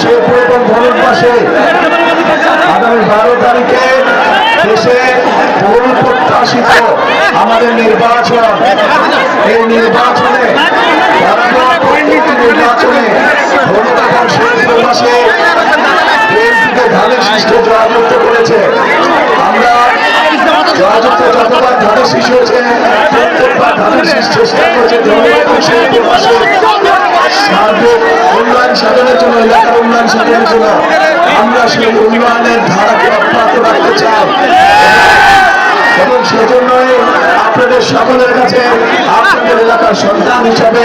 শেরপুর এবং ধনুর্বাসে আগামী বারো তারিখে দেশে বহুল প্রত্যাশিত আমাদের নির্বাচন। এই নির্বাচনে নির্বাচনে এবং শেরপুরবাসে বিএনপিকে ধানের সৃষ্টি জয়যুক্ত করেছে। আমরা জয়যুক্ত যতবার ধানের শিশু হয়েছে প্রত্যেকবার ধানের চেষ্টা করেছে শেরপুরবাসে সার্বিক উন্নয়ন সাধনের জন্য, এলাকার উন্নয়ন সাধনের জন্য আমরা সেই উন্নয়নের ধারাকে অব্যাহত রাখতে চাই। এবং সেজন্যই আপনাদের সকলের কাছে, আপনাদের এলাকার সন্তান হিসাবে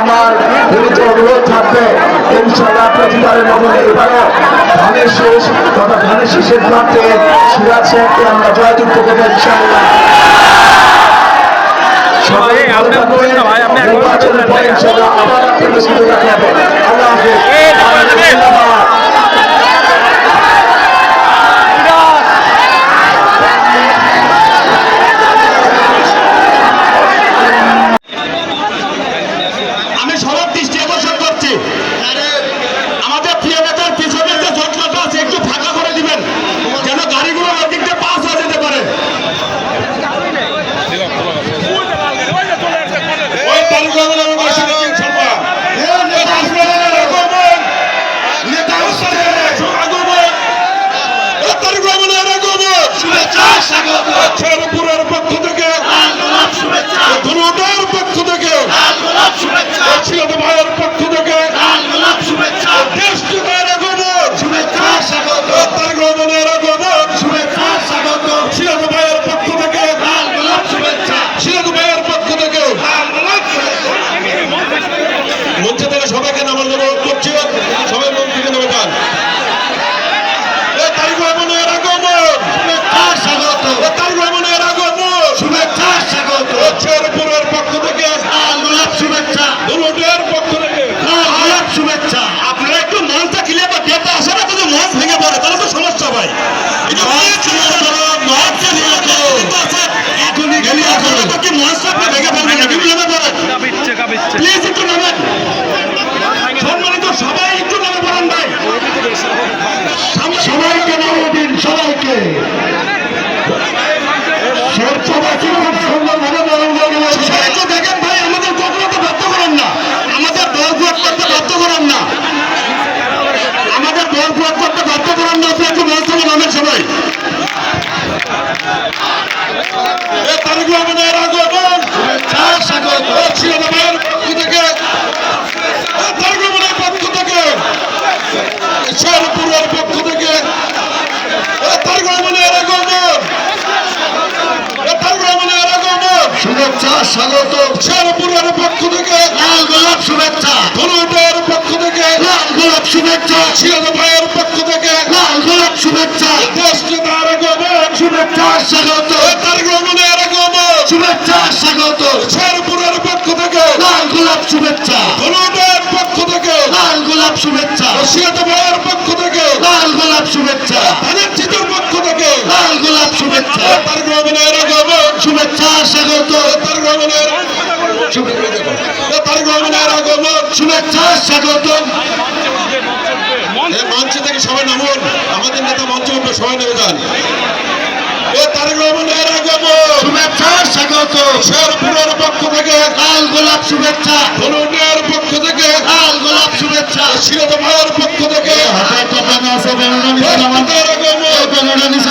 আমার বিনীত অনুরোধ থাকবে ইনশাল্লাহ প্রতিবারের মতো এবারও ধানের শেষ তথা ধানের শীষের প্রান্তে সিরাজ সাহেবকে আমরা জয়যুক্ত করব ইনশাল্লাহ আল্লাহ হাফেজ শেরপুরের পক্ষ থেকে ধনুটার পক্ষ থেকে সিরাজ ভাইয়ের পক্ষ থেকে দেশ জুড়ে আগমন শুভেচ্ছা আগমন সিরাজ ভাইয়ের পক্ষ থেকে সিরাজ ভাইয়ের পক্ষ থেকে মঞ্চে থেকে সবাইকে নামার জন্য অনুরোধ করছি সবাই মন থেকে নেমে যান এ তার গ্রহণের আগমন এ তার গ্রহণের আগমন শেরপুরের পক্ষ থেকে ধনুটের পক্ষ থেকে আপনারা একটু মঞ্চটা ক্লিয়ার বা ডেটা আসে না যদি মঞ্চ ভেঙে পড়ে তাহলে তো সমস্যা ভাই একটু মঞ্চ ক্লিয়ার করো মঞ্চ ক্লিয়ার করো এখনই ক্লিয়ার করো তো কি মঞ্চটা আপনি ভেঙে ফেলবেন নাকি নেমে পড়েন প্লিজ একটু নামেন সম্মানিত সবাই একটু নেমে পড়েন ভাই সবাইকে নামিয়ে দিন সবাইকে সর্ববাসী খুব সুন্দরভাবে বরণ করে গেলেছে। সবাই একটু দেখেন ভাই আমাদের কখনোতে বাধ্য করেন না আমাদের দল প্রয়োগ করতে বাধ্য করেন না আমাদের দল প্রয়োগ করতে বাধ্য করেন না আপনি একটু মঞ্চ থেকে নামেন সবাই এ তারিখ রহমানের আগমন ও ছিল ভাইয়ের পক্ষ থেকে এ তারিক রহমানের পক্ষ থেকে শেরপুরের পক্ষ থেকে এ তারিক রহমানের আগমন এ তারিক রহমানের আগমন শুভেচ্ছা স্বাগত। শেরপুরের পক্ষ থেকে লাল গোলাপ শুভেচ্ছা। ধনুটের পক্ষ থেকে লাল গোলাপ শুভেচ্ছা। সিরাজ ভাইয়ের পক্ষ থেকে লাল গোলাপ শুভেচ্ছা। দেশ নেতার আগমন। শুভেচ্ছা স্বাগত। এ তারিক রহমানের আগমন। শুভেচ্ছা স্বাগত। শেরপুরের পক্ষ থেকে লাল গোলাপ শুভেচ্ছা। ধনুটের পক্ষ থেকে লাল গোলাপ শুভেচ্ছা। সিরাজ ভাইয়ের পক্ষ থেকে লাল গোলাপ শুভেচ্ছা। ধানের চিতের পক্ষ থেকে লাল গোলাপ শুভেচ্ছা। তারিক আগমন। শুভেচ্ছা স্বাগত। এ আগমন। শুভেচ্ছা। স্বাগত। মঞ্চ থেকে সবাই নামুন। আমাদের নেতা মঞ্চে উঠবে সবাই নেমে যান। এ তারিক রহমানের আগমন। শুভেচ্ছা স্বাগত। শেরপুরের পক্ষ থেকে লাল গোলাপ শুভেচ্ছা। লাল সিরাজ ভাইয়ের পক্ষ থেকে হাতে একটা ব্যানার আছে ব্যানারটা নিচে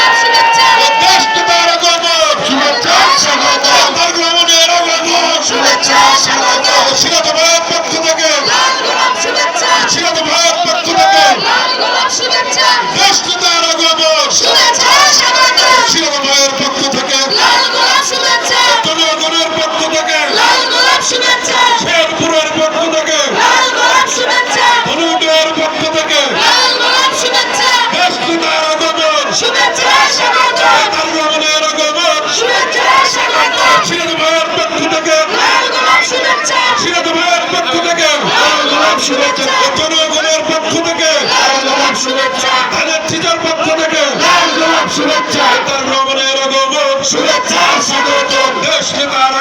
শুভেচ্ছা তার রমণের আগমন শুভেচ্ছা স্বাগত দেশ নেতার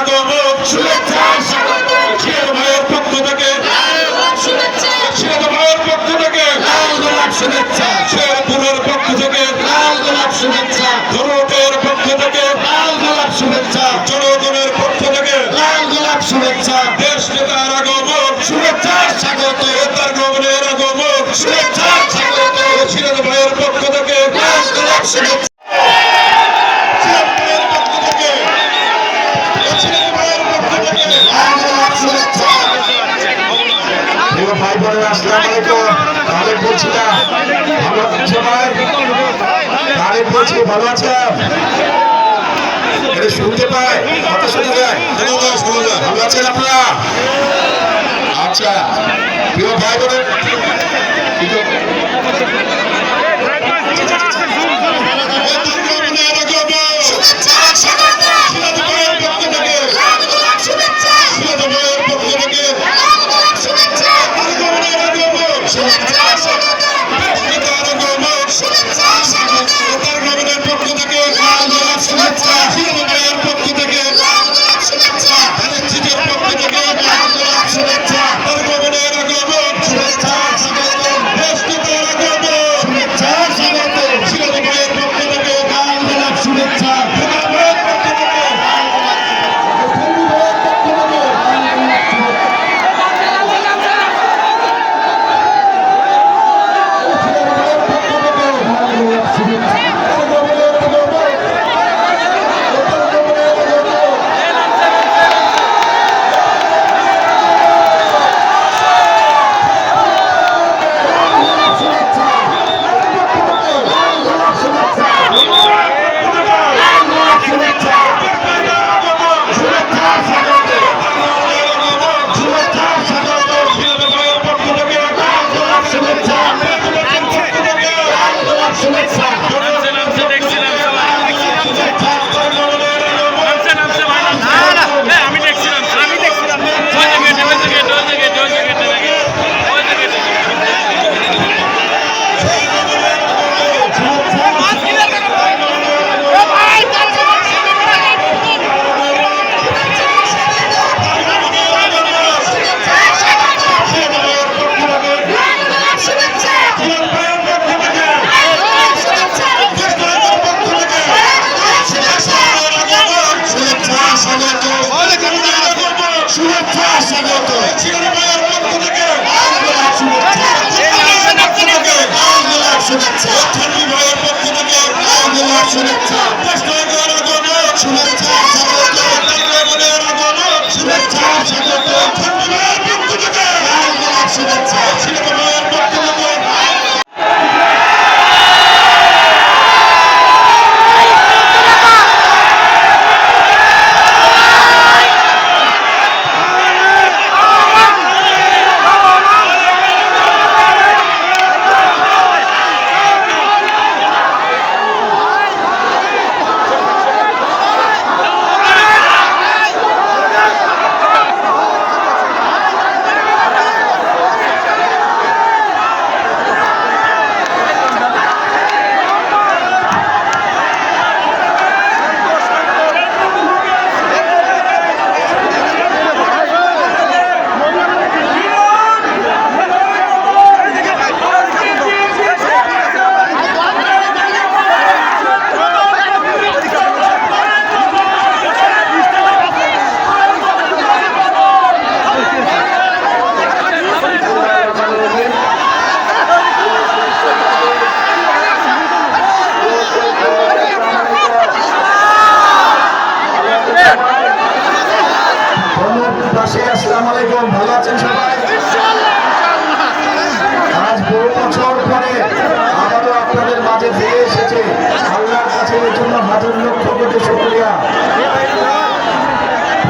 শুভেচ্ছা আছে বলছি ভালো আছো এটা শুনতে পায় কথা শোনা ভালো আছেন আপনারা আচ্ছা প্রিয় ভাই বোনের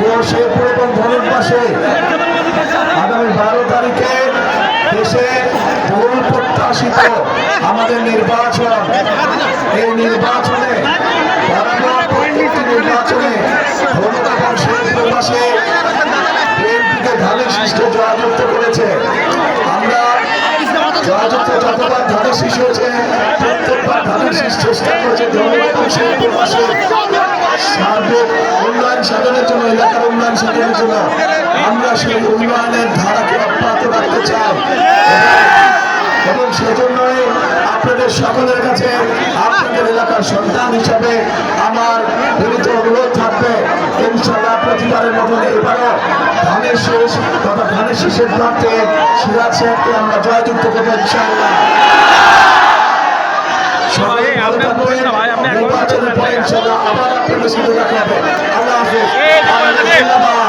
গোলাপ শুভেচ্ছা শেরপুর আগামী বারো তারিখে দেশে বহুল প্রত্যাশিত আমাদের নির্বাচন। এই নির্বাচনে নির্বাচনে ধনুক এবং শেরপুরবাসী বিএনপিকে ধানের শীর্ষে জয়যুক্ত করেছে। আমরা জয়যুক্ত যতবার ধানের শীর্ষ হয়েছে, প্রত্যেকবার ধানের শীর্ষ চেষ্টা করেছে ধনুক এবং শেরপুরবাসী সার্বিক উন্নয়ন সাধনের জন্য, এলাকার উন্নয়ন সাধনের জন্য আমরা সেই উন্নয়নের ধারাকে অব্যাহত রাখতে চাই। এবং সেজন্যই আপনাদের সকলের কাছে আপনাদের এলাকার সন্তান হিসাবে আমার বিনীত অনুরোধ থাকবে। ইনশাল্লাহ প্রতিবারের মতন এবারও ধানের শেষ তথা ধানের শেষের প্রান্তে সিরাজ সাহেবকে আমরা জয়যুক্ত করব ইনশাল্লাহ সবাই ইনশাল্লাহ আবার আপনাদের সাথে দেখা হবে। আল্লাহ হাফেজ।